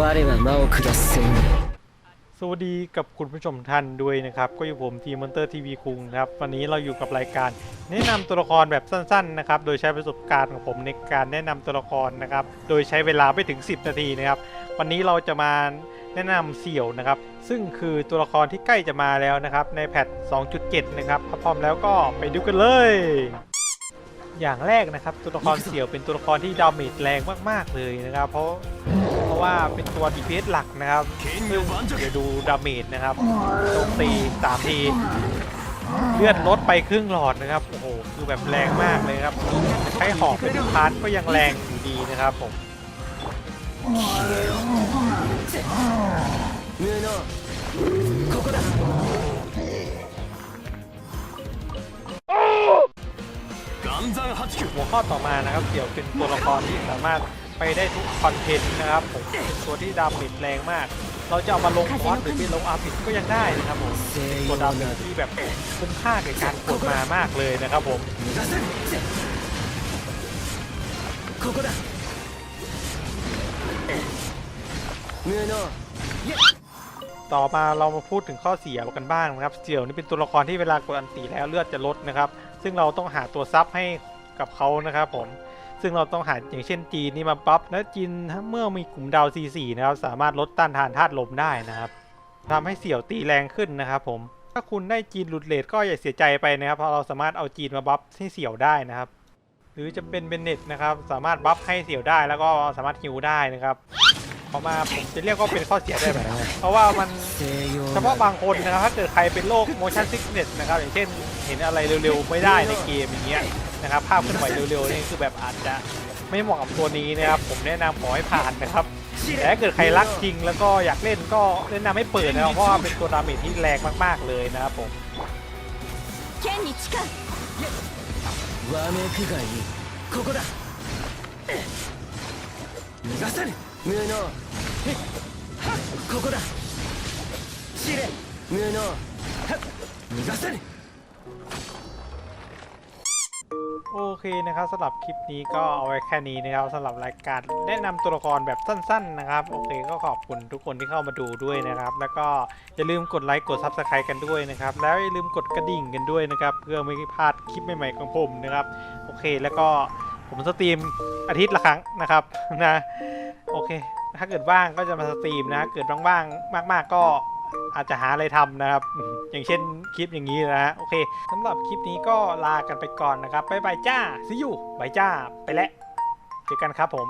我は魔を下す仙人 สวัสดีกับคุณผู้ชมท่านด้วยนะครับ ก็อยู่ผมทีมมอนเตอร์ทีวีคุงครับ วันนี้เราอยู่กับรายการ แนะนำตัวละครแบบสั้นๆนะครับ โดยใช้ประสบการณ์ของผมในการแนะนำตัวละครนะครับ โดยใช้เวลาไม่ถึง 10 นาทีนะครับ วันนี้เราจะมาแนะนำเสี่ยวนะครับ ซึ่งคือตัวละครที่ใกล้จะมาแล้วนะครับ ในแพท 2.7 นะครับถ้าพร้อมแล้วก็ไปดูกันเลย อย่างแรกนะครับ ตัวละครเสี่ยวเป็นตัวละครที่ดาเมจแรงมากๆเลยนะครับ เพราะ เพราะว่าเป็นตัว DPS หลักนะครับซึ่งเดี๋ยวดูดาเมจนะครับโจมตีสทีเลือดลดไปครึ่งหลอดนะครับโอ้โหคือแบบแรงมากเลยครับใช้หอกเป็นพาร์ทก็ยังแรงอยู่ดีนะครับผมหัวข้อต่อมานะครับ เกี่ยวเป็นตัวละครที่สามารถ ไปได้ทุกคอนเทนต์นะครับผมตัวที่ดาเมจแรงมาก เราจะเอามาลงคอสหรือไปลงอาร์พิดก็ยังได้นะครับผมตัวดาเมจที่แบบคุ้มค่ากับการกดมามากเลยนะครับผมต่อมาเรามาพูดถึงข้อเสียกันบ้างนะครับเสียวนี่เป็นตัวละครที่เวลากดอันตีแล้วเลือดจะลดนะครับ ซึ่งเราต้องหาตัวซับให้กับเขานะครับผม ซึ่งเราต้องหาอย่างเช่นจีนนี่มาปั๊บและจีนเมื่อมีกลุ่มดาว C4 นะครับสามารถลดต้านทานธาตุลมได้นะครับทำให้เสี่ยวตีแรงขึ้นนะครับผมถ้าคุณได้จีนหลุดเลทก็อย่าเสียใจไปนะครับ เพราะเราสามารถเอาจีนมาบัฟให้เสี่ยวได้นะครับ หรือจะเป็นเบนเน็ตนะครับ สามารถบัฟให้เสี่ยวได้แล้วก็สามารถฮิวได้นะครับพราะมาผมจะเรียกว่าเป็นข้อเสียได้ไหมเพราะว่ามันเฉพาะบางคนนะครับ ถ้าเกิดใครเป็นโรค motion sickness นะครับ อย่างเช่นเห็นอะไรเร็วๆ ไม่ได้ในเกมอย่างเงี้ย นะครับภาพเคลื่อนไหวเร็วๆนี่คือแบบอาจจะไม่เหมาะกับตัวนี้นะครับ ผมแนะนำขอให้ผ่านนะครับ แต่ถ้าเกิดใครรักจริงแล้วก็อยากเล่นก็แนะนำให้เปิดนะครับเพราะว่าเป็นตัวดาเมจที่แรงมากๆเลยนะครับผม 剣に誓うわめくがいいここだ逃がさぬ無能ここだ知れ無能逃がさぬ โอเคนะครับสำหรับคลิปนี้ก็เอาไว้แค่นี้นะครับสำหรับรายการแนะนำตัวละครแบบสั้น ๆ นะครับ โอเคก็ขอบคุณทุกคนที่เข้ามาดูด้วยนะครับ แล้วก็อย่าลืมกดไลค์กด Subscribe กันด้วยนะครับ แล้วอย่าลืมกดกระดิ่งกันด้วยนะครับเพื่อไม่ให้พลาดคลิปใหม่ๆของผมนะครับ โอเคแล้วก็ผมสตรีมอาทิตย์ละครั้งนะครับนะโอเค ถ้าเกิดว่างก็จะมาสตรีมนะเกิดว่างๆมาก ๆก็ อาจจะหาอะไรทำนะครับ อย่างเช่นคลิปอย่างนี้นะฮะโอเคสำหรับคลิปนี้ก็ลากันไปก่อนนะครับบายบายจ้าซิยูบายจ้าไปแล้วเจอกันครับผม